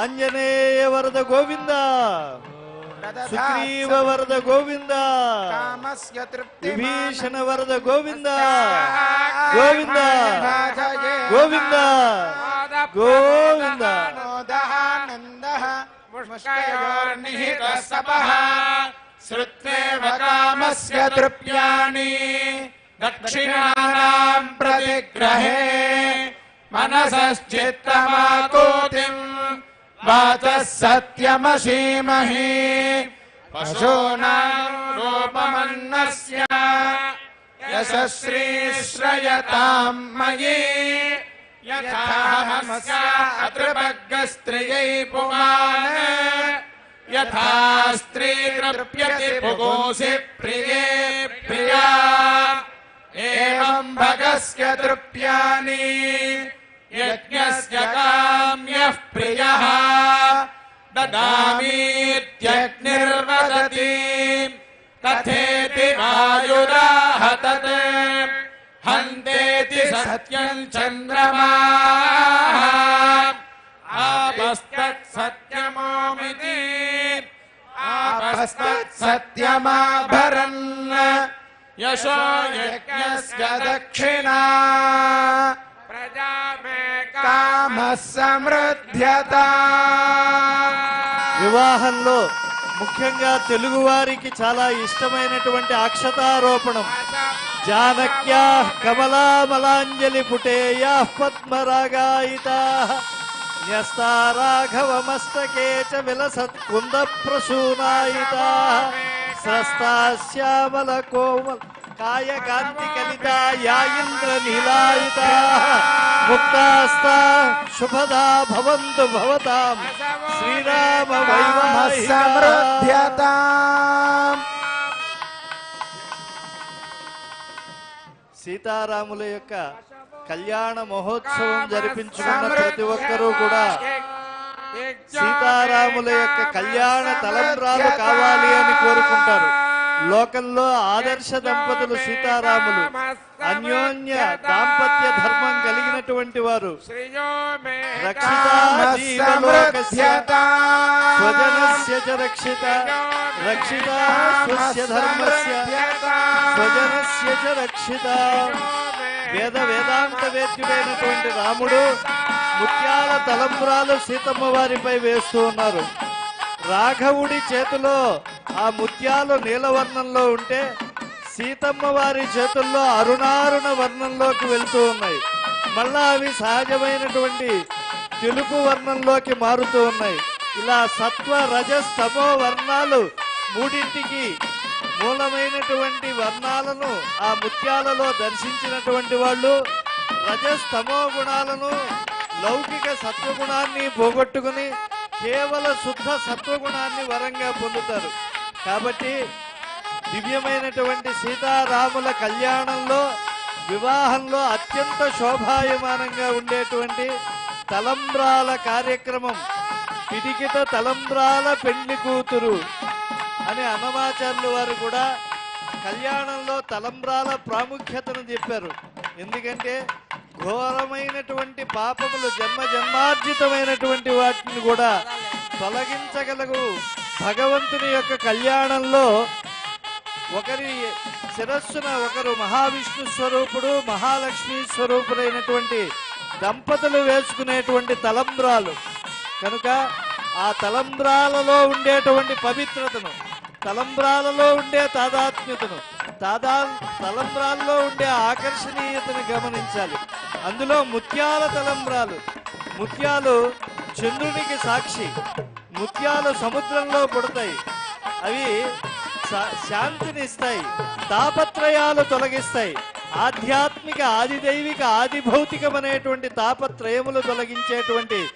ಆಂಜನೇಯ ವರದ ಗೋವಿಂದ ಸುಗ್ರೀವ ವರದ ಗೋವಿಂದ ವಿಭೀಷಣ ವರದ ಗೋವಿಂದ ಗೋವಿಂದ ಗೋವಿಂದ ಗೋವಿಂದ श्रुत्वेव कामस्य तृप्याणि दक्षिणानाम् प्रतिग्रहे मनसश्चित्तमाकोतिम् वाच सत्यमशीमहि पशूनाम् रूपमन्नस्य यशश्रीश्रयताम् मयि। यथाहमस्य अतृभग्गस्त्रियै पुमान्। यथा स्त्री तृप्यति प्रिये प्रिया। एवम् भगस्य तृप्यानि। यज्ञस्य का ददामीत्यग्निर्वदति कथेति वायुराहतत्। हन्तेति सत्यम् चन्द्रमा। आपस्तत्सत्यमोमिति आपस्तत्सत्यमाभरन् यशो यज्ञस्य दक्षिणा। प्रजा मे कामः समृध्यता వివాహంలో ముఖ్యంగా తెలుగువారికి చాలా ఇష్టమైనటువంటి అక్షతారోపణం. జానక్యా కమలామలాంజలి పుటేయా పద్మరాగాయితా. న్యస్తా చ విలసత్ కుంద ప్రసూనాయితా స్రస్తా శ్యామల కోమల కాయ కాంతి కలిత యాయింద్ర ఇంద్ర నీలాయిత శుభదా భవంతు భవతాం శ్రీరామ కామ సమృద్ధ్యత సీతారాముల యొక్క కళ్యాణ మహోత్సవం జరిపించుకున్న ప్రతి ఒక్కరూ కూడా సీతారాముల యొక్క కళ్యాణ తలంబ్రాలు కావాలి అని కోరుకుంటారు లోకంలో ఆదర్శ దంపతులు సీతారాములు అన్యోన్య దాంపత్య ధర్మం కలిగినటువంటి వారు. రక్షిత రక్షిత రక్షిత స్వస్య ధర్మస్య స్వజనస్య చ రక్షిత. వేద వేదాంత వేద్యుడైనటువంటి రాముడు ముత్యాల తలంబ్రాలు సీతమ్మ వారిపై వేస్తూ ఉన్నారు. రాఘవుడి చేతిలో ఆ ముత్యాలు నీలవర్ణంలో ఉంటే సీతమ్మ వారి చేతుల్లో అరుణారుణ వర్ణంలోకి వెళ్తూ ఉన్నాయి. మళ్ళా అవి సహజమైనటువంటి తెలుపు వర్ణంలోకి మారుతూ ఉన్నాయి. ఇలా సత్వ రజస్తమో వర్ణాలు మూడింటికి మూలమైనటువంటి వర్ణాలను ఆ ముత్యాలలో దర్శించినటువంటి వాళ్ళు రజస్తమో గుణాలను లౌకిక సత్వగుణాన్ని పోగొట్టుకుని కేవల శుద్ధ సత్వగుణాన్ని వరంగా పొందుతారు. కాబట్టి దివ్యమైనటువంటి సీతారాముల కళ్యాణంలో వివాహంలో అత్యంత శోభాయమానంగా ఉండేటువంటి తలంబ్రాల కార్యక్రమం పిడికిట తలంబ్రాల పెండ్లి కూతురు అని అన్నమాచార్యులు వారు కూడా కళ్యాణంలో తలంబ్రాల ప్రాముఖ్యతను చెప్పారు. ఎందుకంటే ఘోరమైనటువంటి పాపములు జన్మ జన్మార్జితమైనటువంటి వాటిని కూడా తొలగించగలగు భగవంతుని యొక్క కళ్యాణంలో ఒకరి శిరస్సున ఒకరు మహావిష్ణు స్వరూపుడు మహాలక్ష్మి స్వరూపుడైనటువంటి దంపతులు వేసుకునేటువంటి తలంబ్రాలు. కనుక ఆ తలంబ్రాలలో ఉండేటువంటి పవిత్రతను తలంబ్రాలలో ఉండే తాదాత్మ్యతను తాదా తలంబ్రాల్లో ఉండే ఆకర్షణీయతను గమనించాలి. అందులో ముత్యాల తలంబ్రాలు ముత్యాలు చంద్రునికి సాక్షి. ముత్యాలు సముద్రంలో పుడతాయి. అవి శా- శాంతిని ఇస్తాయి తాపత్రయాలు తొలగిస్తాయి. ఆధ్యాత్మిక ఆదిదైవిక ఆది భౌతికమనేటువంటి తాపత్రయములు తొలగించేటువంటి